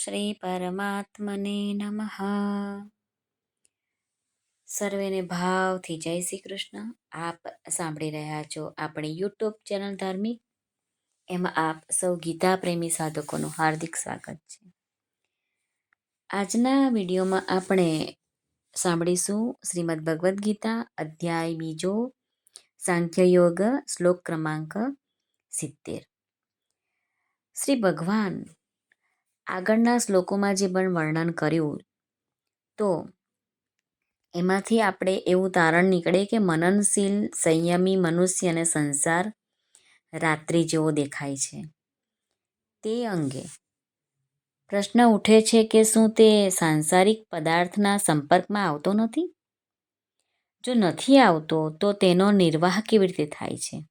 શ્રી પરમાત્મને નમઃ સર્વેને ભાવથી જય શ્રી કૃષ્ણ। આપ સાંભળી રહ્યા છો આપણી યુટ્યુબ ચેનલ ધાર્મિક। એમાં આપ સૌ ગીતા પ્રેમી સાધકોનું હાર્દિક સ્વાગત છે। આજના વિડીયોમાં આપણે સાંભળીશું શ્રીમદ ભગવદ્ ગીતા અધ્યાય બીજો, સાંખ્ય યોગ, શ્લોક ક્રમાંક સિત્તેર। શ્રી ભગવાન આગળના શ્લોકોમાં જે પણ વર્ણન કર્યું, તો એમાંથી આપણે એવું તારણ નીકળે કે મનનશીલ, સંયમી મનુષ્ય અને સંસાર રાત્રિ જેવો દેખાય છે. તે અંગે પ્રશ્ન ઉઠે છે કે શું તે સાંસારિક પદાર્થના સંપર્કમાં આવતો નથી? જો નથી આવતો, તો તેનો નિર્વાહ કેવી રીતે થાય છે?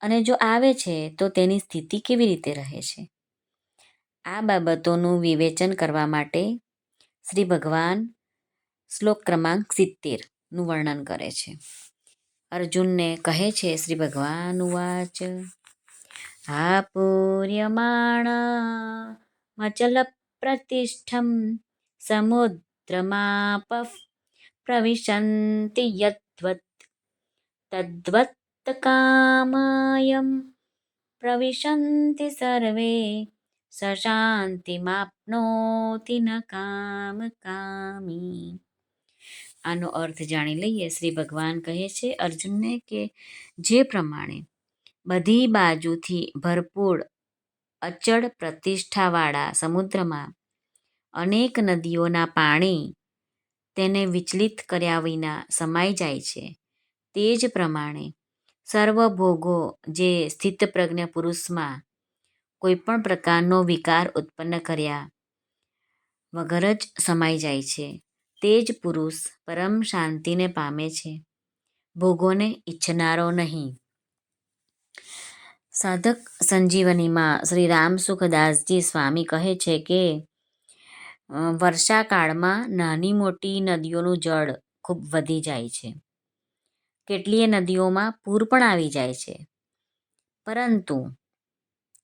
અને જો આવે છે, તો તેની સ્થિતિ કેવી રીતે રહે છે? આ બાબતોનું વિવેચન કરવા માટે શ્રી ભગવાન શ્લોક ક્રમાંક સિત્તેરનું વર્ણન કરે છે. અર્જુનને કહે છે, શ્રી ભગવાન ઉવાચ આ પૂર્યમાણ મચલ પ્રતિષ્ઠમ સમુદ્રમાપ પ્રવિશંતિ યદ્વત તદ્વત્ત કામાયમ પ્રવિશંતિ સર્વે સશાંતિમાપ્નોતિ ન કામ કામી આનો અર્થ જાણી લઈએ, શ્રી ભગવાન કહે છે અર્જુનને કે જે પ્રમાણે બધી બાજુથી ભરપૂર અચળ પ્રતિષ્ઠાવાળા સમુદ્રમાં અનેક નદીઓના પાણી તેને વિચલિત કર્યા વિના સમાઈ જાય છે, તે જ પ્રમાણે સર્વ ભોગો જે સ્થિતપ્રજ્ઞ પુરુષમાં કોઈ પણ પ્રકારનો વિકાર ઉત્પન્ન કર્યા વગર જ સમાઈ જાય છે. તે જ પુરુષ પરમ શાંતિને પામે છે. ભોગોને ઈચ્છનારો નહીં. સાધક સંજીવનીમાં શ્રી રામ સુખદાસજી સ્વામી કહે છે કે વર્ષાકાળમાં નાની મોટી નદીઓનું જળ ખૂબ વધી જાય છે. કેટલીય નદીઓમાં પૂર પણ આવી જાય છે. પરંતુ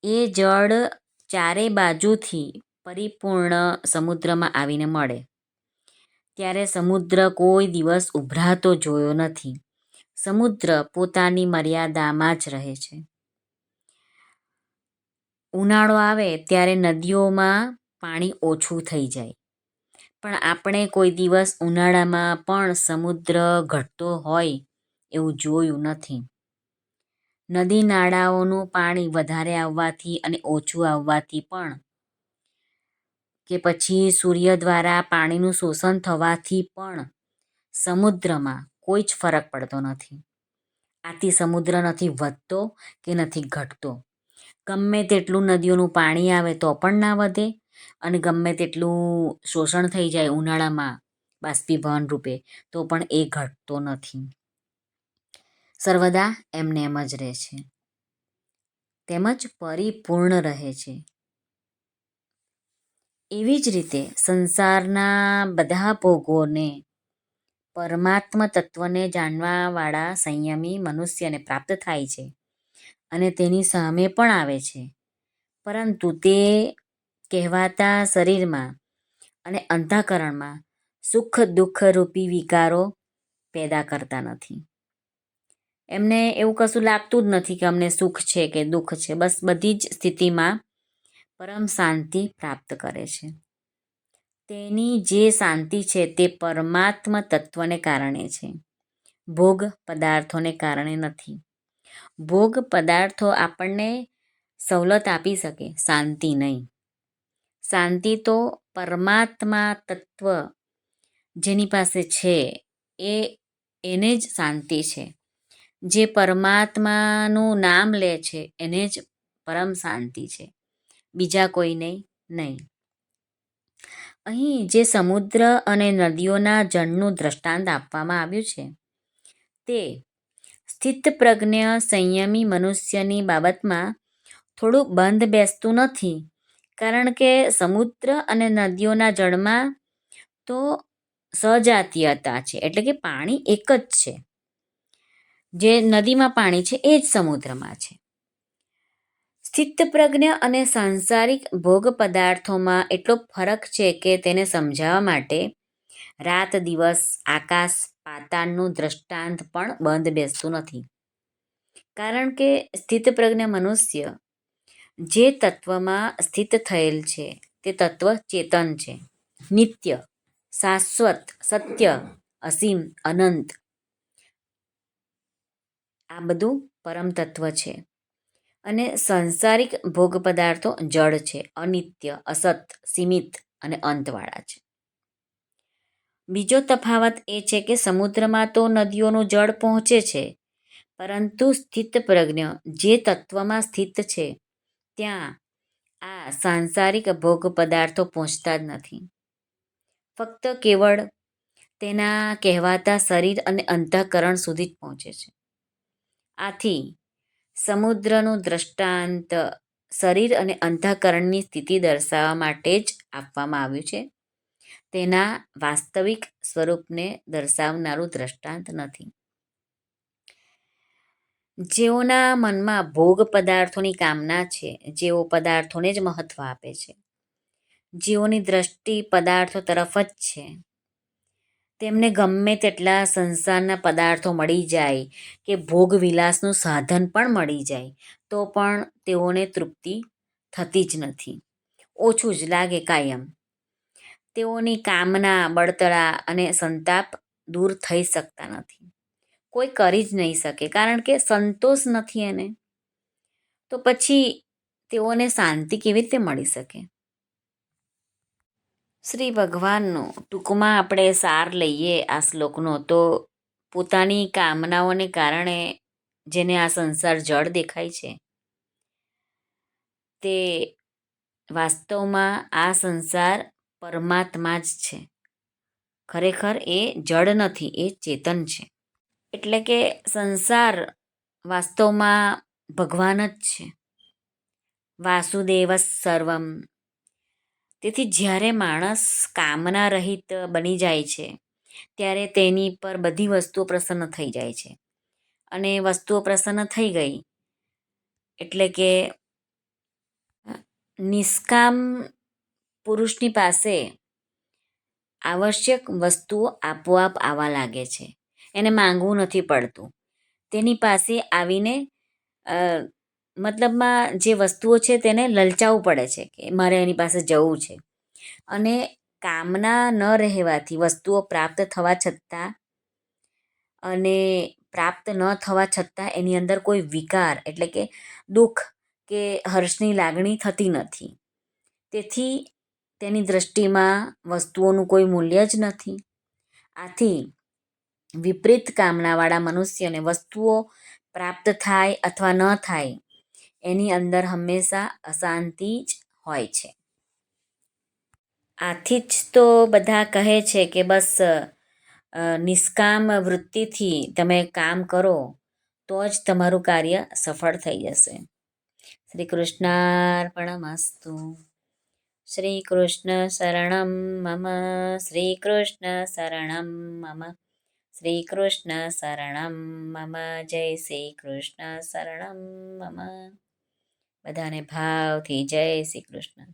એ જળ ચારે બાજુથી પરિપૂર્ણ સમુદ્રમાં આવીને મળે. ત્યારે સમુદ્ર કોઈ દિવસ ઉભરાતો જોયો નથી. સમુદ્ર પોતાની મર્યાદામાં જ રહે છે. ઉનાળો આવે ત્યારે નદીઓમાં પાણી ઓછું થઈ જાય. પણ આપણે કોઈ દિવસ ઉનાળામાં પણ સમુદ્ર ઘટતો હોય એવું જોયું નથી. નદી નાળાઓનું પાણી વધારે આવવાથી અને ઓછું આવવાથી પણ કે પછી સૂર્ય દ્વારા પાણીનું શોષણ થવાથી પણ સમુદ્રમાં કોઈ જ ફરક પડતો નથી. આથી સમુદ્ર નથી વધતો કે નથી ઘટતો. ગમે તેટલું નદીઓનું પાણી આવે તો પણ ના વધે અને ગમે તેટલું શોષણ થઈ જાય ઉનાળામાં બાષ્પીભવન રૂપે તો પણ એ ઘટતો નથી. સર્વદા એમને એમ જ રહે છે. તેમજ પરિપૂર્ણ રહે છે. એવી જ રીતે સંસારના બધા ભોગોને, પરમાત્મ તત્વને જાણવાવાળા સંયમી મનુષ્યને પ્રાપ્ત થાય છે અને તેની સામે પણ આવે છે. પરંતુ તે કહેવાતા શરીરમાં અને અંતઃકરણમાં સુખ દુઃખ રૂપી વિકારો પેદા કરતા નથી. એમને એવું કશું લાગતું જ નથી કે અમને સુખ છે કે દુઃખ છે. બસ બધી જ સ્થિતિમાં પરમ શાંતિ પ્રાપ્ત કરે છે. તેની જે શાંતિ છે તે પરમાત્મ તત્વને કારણે છે. ભોગ પદાર્થોને કારણે નથી. ભોગ પદાર્થો આપણને સવલત આપી શકે, શાંતિ નહીં. શાંતિ તો પરમાત્મા તત્વ જેની પાસે છે, એ, એને જ શાંતિ છે. જે પરમાત્માનું નામ લે છે, એને જ પરમ શાંતિ છે. બીજા કોઈને નહીં. અહીં જે સમુદ્ર અને નદીઓના જળનું દ્રષ્ટાંત આપવામાં આવ્યું છે, તે સ્થિતપ્રજ્ઞ સંયમી મનુષ્યની બાબતમાં થોડું બંધ બેસતું નથી, કારણ કે સમુદ્ર અને નદીઓના જળમાં તો સજાતીયતા છે, એટલે કે પાણી એક જ છે. જે નદીમાં પાણી છે, એ જ સમુદ્રમાં છે. સ્થિતપ્રજ્ઞ અને સાંસારિક ભોગ પદાર્થોમાં એટલો ફરક છે કે તેને સમજાવવા માટે રાત, દિવસ, આકાશ, પાતાળનું દ્રષ્ટાંત પણ બંધ બેસતું નથી. કારણ કે સ્થિતપ્રજ્ઞ મનુષ્ય જે તત્વમાં સ્થિત થયેલ છે, તે તત્વ ચેતન છે. નિત્ય, શાશ્વત, સત્ય, અસીમ, અનંત આ બધું પરમ તત્વ છે. અને સંસારિક ભોગ પદાર્થો જળ છે, અનિત્ય, અસત, સીમિત અને અંતવાળા છે. બીજો તફાવત એ છે કે સમુદ્રમાં તો નદીઓનું જળ પહોંચે છે, પરંતુ સ્થિત પ્રજ્ઞ જે તત્વમાં સ્થિત છે, ત્યાં આ સાંસારિક ભોગ પદાર્થો પહોંચતા જ નથી. ફક્ત કેવળ તેના કહેવાતા શરીર અને અંતઃકરણ સુધી જ પહોંચે છે. આથી સમુદ્રનું દ્રષ્ટાંત શરીર અને અંતઃકરણની સ્થિતિ દર્શાવવા માટે જ આપવામાં આવ્યું છે. તેના વાસ્તવિક સ્વરૂપને દર્શાવનારું દ્રષ્ટાંત નથી. જેઓના મનમાં ભોગ પદાર્થોની કામના છે, જેઓ પદાર્થોને જ મહત્વ આપે છે. જેઓની દ્રષ્ટિ પદાર્થો તરફ જ છે. તેમને ગમે તેટલા સંસારના પદાર્થો મળી જાય કે ભોગ વિલાસનું સાધન પણ મળી જાય, તો પણ તેઓને તૃપ્તિ થતી જ નથી. ઓછું જ લાગે કાયમ. તેઓની કામના, બળતરા અને સંતાપ દૂર થઈ શકતા નથી. કોઈ કરી જ નહીં શકે, કારણ કે સંતોષ નથી એને. તો પછી તેઓને શાંતિ કેવી રીતે મળી શકે? શ્રી ભગવાનનો ટૂંકમાં આપણે સાર લઈએ આ શ્લોકનો, તો પોતાની કામનાઓને કારણે જેને આ સંસાર જળ દેખાય છે, તે વાસ્તવમાં આ સંસાર પરમાત્મા જ છે. ખરેખર એ જળ નથી, એ ચેતન છે. એટલે કે સંસાર વાસ્તવમાં ભગવાન જ છે. વાસુદેવ સર્વમ તેથી જ્યારે માણસ કામના રહિત બની જાય છે, ત્યારે તેની પર બધી વસ્તુઓ પ્રસન્ન થઈ જાય છે. અને વસ્તુઓ પ્રસન્ન થઈ ગઈ એટલે કે નિષ્કામ પુરુષની પાસે આવશ્યક વસ્તુઓ આપોઆપ આવવા લાગે છે. એને માંગવું નથી પડતું. તેની પાસે આવીને મતલબમાં જે વસ્તુઓ છે તેને લલચાવવું પડે છે કે મારે એની પાસે જવું છે. અને કામના ન રહેવાથી વસ્તુઓ પ્રાપ્ત થવા છતાં અને પ્રાપ્ત ન થવા છતાં એની અંદર કોઈ વિકાર એટલે કે દુઃખ કે હર્ષની લાગણી થતી નથી. તેથી તેની દૃષ્ટિમાં વસ્તુઓનું કોઈ મૂલ્ય જ નથી. આથી વિપરીત કામનાવાળા મનુષ્યને વસ્તુઓ પ્રાપ્ત થાય અથવા ન થાય એની અંદર હંમેશા અશાંતિ જ હોય છે. આથી જ તો બધા કહે છે કે બસ નિષ્કામ વૃત્તિથી તમે કામ કરો, તો જ તમારું કાર્ય સફળ થઈ જશે. શ્રી કૃષ્ણાર્પણમસ્તુ શ્રી કૃષ્ણ શરણમ મમ શ્રી કૃષ્ણ શરણમ મમ શ્રી કૃષ્ણ શરણમ મમ, જય શ્રી કૃષ્ણ શરણમ મમ. બધાને ભાવથી જય શ્રી કૃષ્ણ.